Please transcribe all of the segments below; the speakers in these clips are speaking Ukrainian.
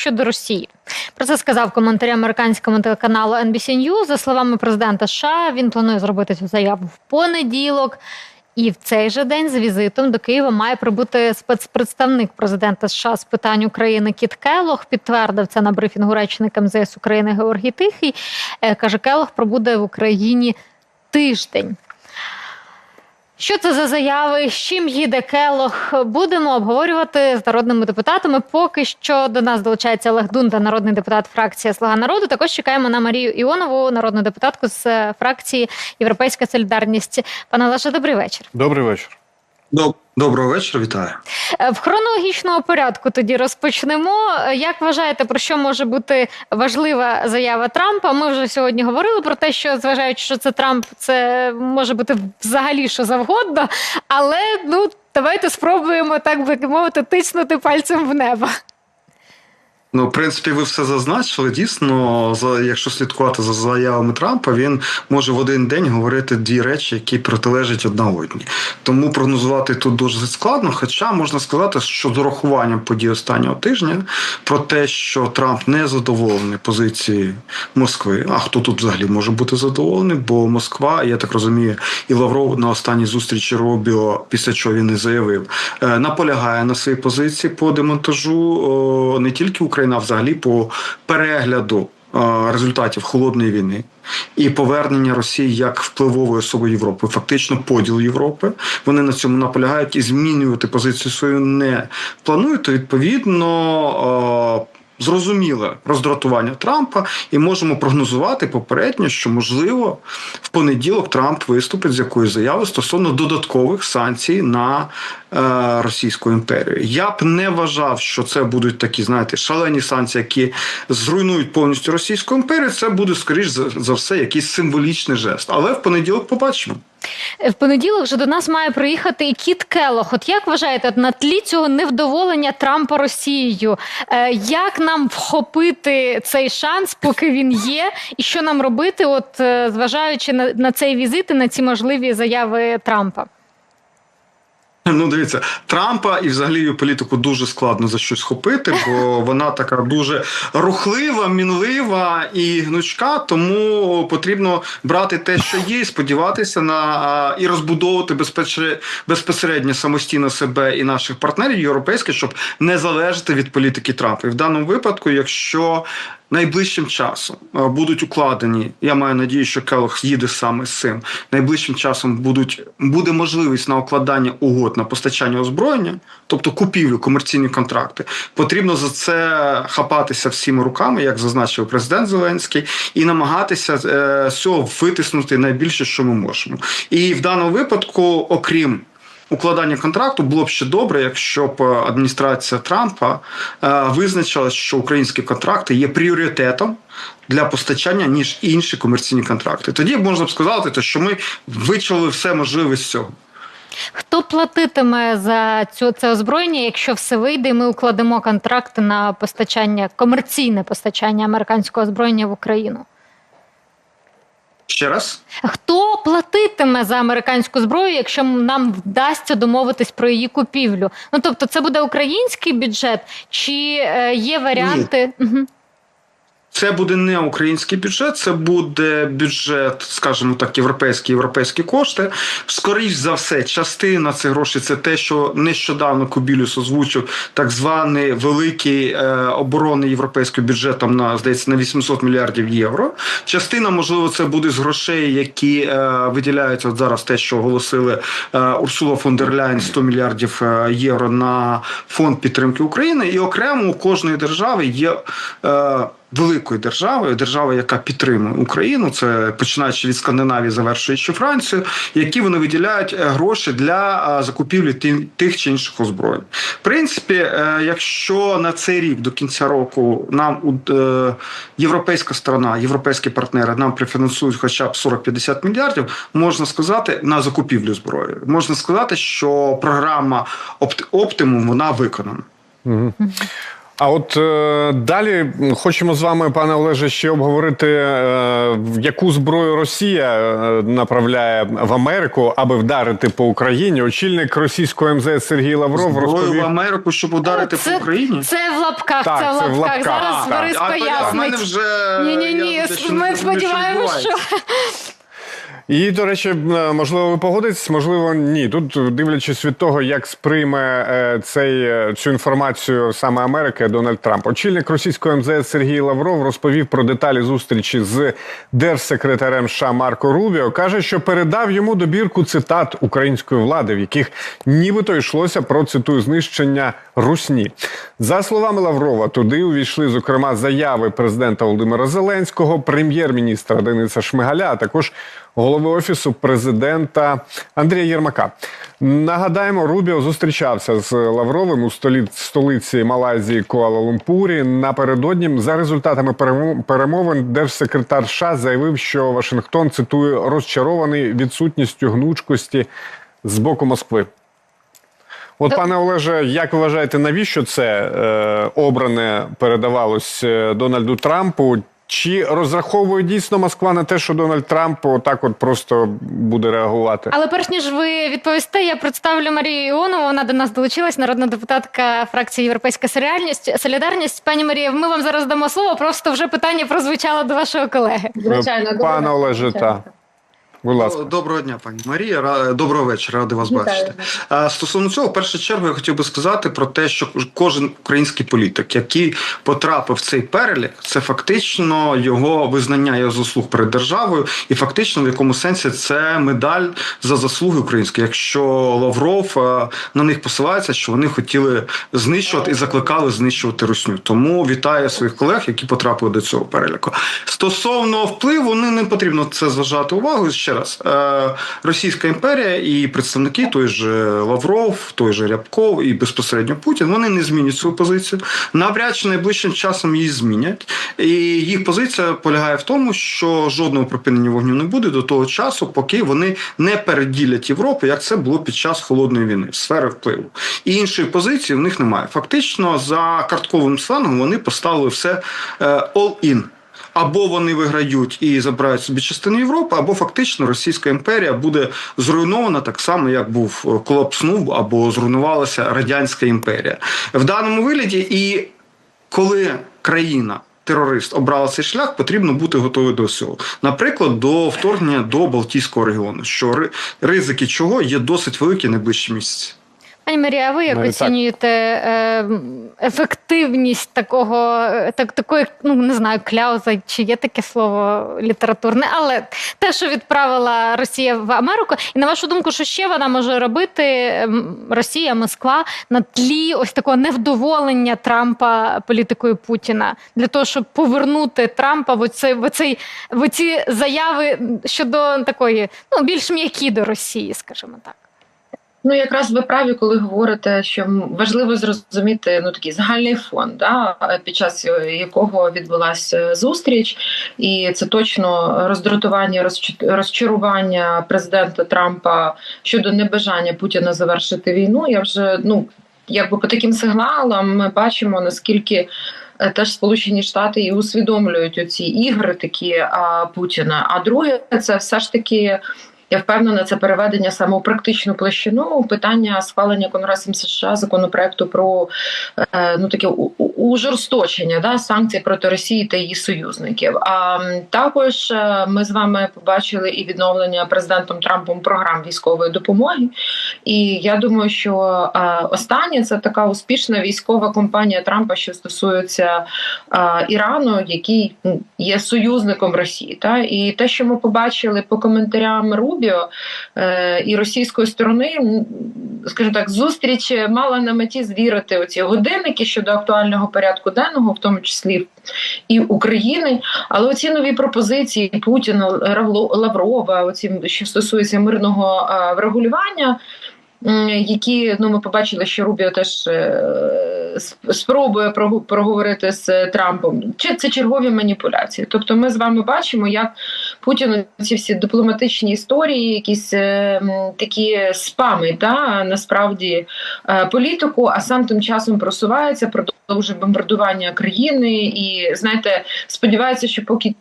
щодо Росії. Про це сказав коментарі американському телеканалу NBC News. За словами президента США, він планує зробити цю заяву в понеділок. І в цей же день з візитом до Києва має прибути спецпредставник президента США з питань України Кіт Келох. Підтвердив це на брифінгу речник МЗС України Георгій Тихий. Е, Каже, Келох пробуде в Україні тиждень. Що це за заяви? З чим їде Келох? Будемо обговорювати з народними депутатами. Поки що до нас долучається Олег Дунда, народний депутат фракції Слуга народу. Також чекаємо на Марію Іонову, народну депутатку з фракції Європейська Солідарність. Пане Олеже, добрий вечір. Добрий вечір. Доб- Доброго вечора, вітаю. Е, В хронологічному порядку тоді розпочнемо. Е, Як вважаєте, про що може бути важлива заява Трампа? Ми вже сьогодні говорили про те, що зважаючи, що це Трамп, це може бути взагалі що завгодно. Але ну давайте спробуємо так би мовити тиснути пальцем в небо. Ну, в принципі, ви все зазначили. Дійсно, за якщо слідкувати за заявами Трампа, він може в один день говорити дві речі, які протилежать одна одній. Тому прогнозувати тут дуже складно. Хоча можна сказати, що з урахуванням подій останнього тижня про те, що Трамп не задоволений позиції Москви. А хто тут взагалі може бути задоволений? Бо Москва, я так розумію, і Лавров на останній зустрічі Робіо, після чого він і заявив, е, наполягає на своїй позиції по демонтажу не тільки України, а взагалі по перегляду е, результатів холодної війни. І повернення Росії як впливової особи Європи, фактично поділ Європи. Вони на цьому наполягають і змінювати позицію свою не планують. То відповідно е, зрозуміле роздратування Трампа, і можемо прогнозувати попередньо, що можливо в понеділок Трамп виступить з якоюсь заявою стосовно додаткових санкцій на е, Російську імперію. Я б не вважав, що це будуть такі, знаєте, шалені санкції, які зруйнують повністю Російську імперію. Це буде скоріш за, все якийсь символічний жест. Але в понеділок побачимо. В понеділок вже до нас має приїхати і Кіт Келох. От як вважаєте, на тлі цього невдоволення Трампа Росією, е, як нам вхопити цей шанс, поки він є, і що нам робити, от е, зважаючи на, на цей візит і на ці можливі заяви Трампа? Ну, дивіться, Трампа і взагалі його політику дуже складно за щось схопити, бо вона така дуже рухлива, мінлива і гнучка. Тому потрібно брати те, що є, і сподіватися на і розбудовувати безпосередньо самостійно себе і наших партнерів європейських, щоб не залежати від політики Трампа. І в даному випадку, якщо Найближчим часом е, будуть укладені. Я маю надію, що Келох їде саме з цим. Найближчим часом будуть буде можливість на укладання угод на постачання озброєння, тобто купівлю, комерційні контракти. Потрібно за це хапатися всіма руками, як зазначив президент Зеленський, і намагатися е, з цього витиснути найбільше, що ми можемо. І в даному випадку, окрім укладання контракту було б ще добре, якщо б е, адміністрація Трампа е, визначила, що українські контракти є пріоритетом для постачання ніж інші комерційні контракти. Тоді можна б сказати, що ми вичавили все можливе з цього. Хто платитиме за цю це озброєння, якщо все вийде, і ми укладемо контракти на постачання комерційне постачання американського озброєння в Україну? Ще раз. Хто платитиме за американську зброю, якщо нам вдасться домовитись про її купівлю? Ну тобто, це буде український бюджет, чи е, є варіанти? Мгм. Це буде не український бюджет, це буде бюджет, скажімо так, європейські європейські кошти. Скоріш за все, частина цих грошей це те, що нещодавно Кубілюс озвучив так званий великий е, оборонний європейський бюджет на здається на 800 мільярдів євро. Частина, можливо, це буде з грошей, які е, виділяються от зараз. Те, що оголосили е, Урсула фон дер Ляйн 100 мільярдів євро на фонд підтримки України, і окремо у кожної держави є. Великою державою, держава, яка підтримує Україну, це починаючи від Скандинавії, завершуючи Францію, які вони виділяють е, гроші для е, закупівлі тих чи інших озброєнь. В принципі, е, якщо на цей рік до кінця року нам європейська сторона, європейські партнери нам прифінансують хоча б 40-50 мільярдів, можна сказати на закупівлю зброї. Можна сказати, що програма Оптимум вона виконана. Угу. А от е, далі хочемо з вами, пане Олеже, ще обговорити, е, яку зброю Росія е, направляє в Америку, аби вдарити по Україні. Очільник російського МЗС Сергій Лавров Зброю в розповів. Америку, щоб ударити це, по Україні. Це в лапках, Так, це в це в лапках. лапках, Зараз. Борис пояснить. вже Ні, ні, ні. Ми сподіваємося, що. І, до речі, е, можливо, ви погодитесь, можливо, ні. Тут, дивлячись від того, як сприйме е, цей, е, цю інформацію саме Америка Дональд Трамп. Очільник російського МЗС Сергій Лавров розповів про деталі зустрічі з держсекретарем США Марко Рубіо. Каже, що передав йому добірку цитат української влади, в яких нібито йшлося про цитую знищення русні. За словами Лаврова, туди увійшли зокрема заяви президента Володимира Зеленського, прем'єр-міністра Дениса Шмигаля, а також голови офісу президента Андрія Єрмака. Нагадаємо, Рубіо зустрічався з Лавровим у столиці Малайзії Куала-Лумпурі. Напередодні за результатами перемовин держсекретар США заявив, що Вашингтон цитую розчарований відсутністю гнучкості з боку Москви. От, пане Олеже, як ви вважаєте, навіщо це е, обране передавалось е, Дональду Трампу? Чи розраховує дійсно Москва на те, що Дональд Трамп отак от просто буде реагувати? Але перш ніж ви відповісте, я представлю Марію Іонову. Вона до нас долучилась, народна депутатка фракції Європейська Солідарність. Солідарність. Пані Марія, ми вам зараз дамо слово. Просто вже питання прозвучало до вашого колеги. Звичайно, Пане. Олеже, та. Будь ласка. Доброго дня, пані Марія. Доброго вечора, радий вас Вітаю. бачити. Стосовно цього, в першу чергу, я хотів би сказати про те, що кожен український політик, який потрапив в цей перелік, це фактично його визнання його заслуг перед державою, і фактично в якому сенсі це медаль за заслуги українські. Якщо Лавров на них посилається, що вони хотіли знищувати і закликали знищувати русню. Тому вітаю своїх колег, які потрапили до цього переліку. Стосовно впливу, ну не потрібно це зважати увагу. Ще раз, е, Російська імперія і представники той же Лавров, той же Рябков і безпосередньо Путін, вони не змінять свою позицію. Навряд чи найближчим часом її змінять. І їх позиція полягає в тому, що жодного припинення вогню не буде до того часу, поки вони не переділять Європу, як це було під час холодної війни, сфери впливу. І іншої позиції в них немає. Фактично, за картковим сленгом вони поставили все е, all-in. Або вони виграють і забирають собі частину Європи, або фактично Російська імперія буде зруйнована так само, як був е, колапснув або зруйнувалася Радянська імперія в даному вигляді. І коли країна. Терорист обрала цей шлях, потрібно бути готовим до всього. Наприклад, до вторгнення до Балтійського регіону, що ри- ризики чого є досить великі найближчі місяці. Пані Марія, а ви як Навіть оцінюєте е, ефективність такого, е, так, такої, ну не знаю, кляуза, чи є таке слово літературне, але те, що відправила Росія в Америку, і на вашу думку, що ще вона може робити ем, Росія, Москва на тлі ось такого невдоволення Трампа політикою Путіна для того, щоб повернути Трампа в оцей, в оцей, в оці заяви щодо такої, ну більш м'які до Росії, скажімо так. Ну, якраз ви праві, коли говорите, що важливо зрозуміти ну такий загальний фон, да, під час якого відбулася зустріч, і це точно роздратування, розчарування президента Трампа щодо небажання Путіна завершити війну. Я вже ну якби по таким сигналам ми бачимо наскільки. е, Теж Сполучені Штати і усвідомлюють оці ігри такі а, Путіна. А друге, це все ж таки я впевнена, це переведення саме у практичну площину питання схвалення Конгресом США законопроекту про е, ну таке у- ужорсточення да, санкцій проти Росії та її союзників. А також е, ми з вами побачили і відновлення президентом Трампом програм військової допомоги. І я думаю, що е, останнє це така успішна військова кампанія Трампа, що стосується е, Ірану, який є союзником Росії. Та і те, що ми побачили по коментарям Рубіо і російської сторони, скажімо так, зустріч мала на меті звірити оці годинники щодо актуального порядку денного, в тому числі і України. Але оці нові пропозиції Путіна Лаврова, оці що стосується мирного е, врегулювання. Які ну ми побачили, що Рубіо теж е, спробує проговорити з Трампом, чи це чергові маніпуляції. Тобто, ми з вами бачимо, як Путін ці всі дипломатичні історії, якісь е, такі спами, да, насправді е, політику, а сам тим часом просувається, продовжує бомбардування країни, і знаєте, сподівається, що поки.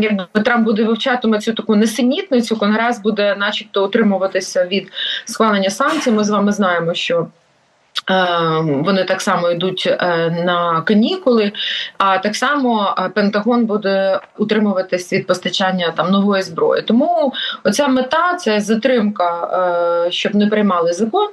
Якби Трамп буде вивчатиме цю таку несенітницю, конгрес буде, начебто, утримуватися від схвалення санкцій. Ми з вами знаємо, що е, вони так само йдуть е, на канікули, а так само е, Пентагон буде утримуватись від постачання там нової зброї. Тому оця мета це затримка, е, щоб не приймали закон,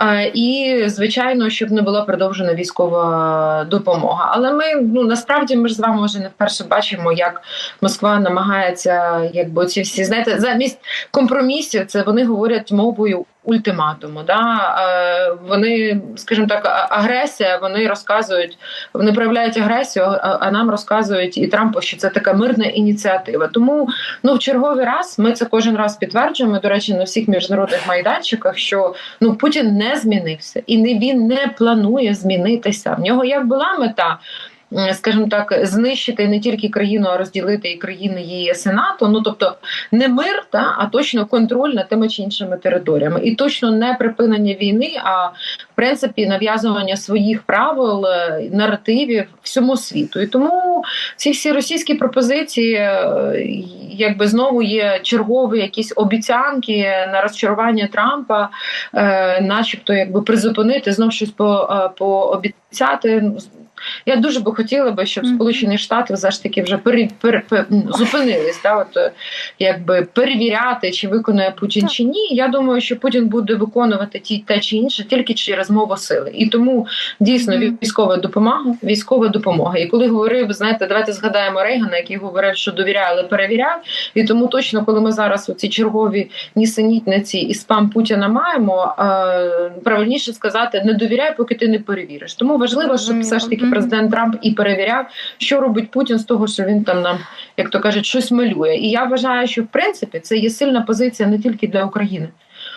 е, і звичайно, щоб не була продовжена військова допомога. Але ми ну насправді ми ж з вами вже не вперше бачимо, як Москва намагається, якби ці всі знаєте, замість компромісів, це вони говорять мовою. Ультиматуму, да вони, скажімо так, агресія. Вони розказують, вони проявляють агресію, а нам розказують і Трампу, що це така мирна ініціатива. Тому ну в черговий раз ми це кожен раз підтверджуємо. До речі, на всіх міжнародних майданчиках, що ну Путін не змінився і не він не планує змінитися. В нього як була мета. Скажімо так, знищити не тільки країну, а розділити і країни ЄС і НАТО. Ну тобто не мир, та а точно контроль над тими чи іншими територіями, і точно не припинення війни, а в принципі нав'язування своїх правил, е, наративів всьому світу. І тому ці всі російські пропозиції, е, якби знову є чергові якісь обіцянки на розчарування Трампа, е, начебто, якби призупинити знов щось по, пообіцяти. Я дуже би хотіла би, щоб Сполучені Штати все ж таки вже пере, пере, пере- ну, зупинились, да, от, е, якби перевіряти, чи виконує Путін Так. чи ні. Я думаю, що Путін буде виконувати ті те чи інше тільки через мову сили. І тому дійсно військова допомога, військова допомога. І коли говорив, знаєте, давайте згадаємо Рейгана, який говорив, що довіряє, але перевіряв. І тому точно, коли ми зараз оці чергові нісенітниці і спам Путіна маємо, е, правильніше сказати, не довіряй, поки ти не перевіриш. Тому важливо, щоб все ж таки. Президент Трамп і перевіряв, що робить Путін з того, що він там нам, як то кажуть, щось малює. І я вважаю, що в принципі це є сильна позиція не тільки для України.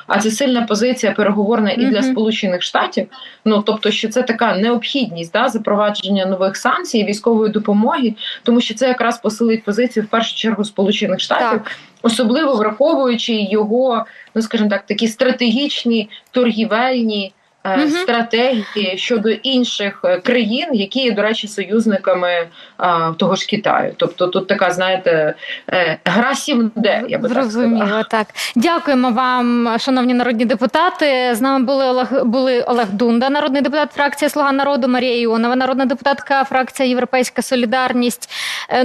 А це сильна позиція переговорна і для Сполучених Штатів. Ну тобто, що це така необхідність да, запровадження нових санкцій, військової допомоги, тому що це якраз посилить позицію в першу чергу Сполучених Штатів, Так. особливо враховуючи його, ну скажімо так, такі стратегічні торгівельні. Е, Мгм. Стратегії щодо інших е, країн, які є, до речі, союзниками а, того ж Китаю. Тобто тут така, знаєте, е, гра 7D, я би так сказала. Зрозуміло, так. Дякуємо вам, шановні народні депутати. З нами були Олег були Олег Дунда, народний депутат фракція Слуга народу, Марія Іонова, народна депутатка фракція Європейська Солідарність. Е,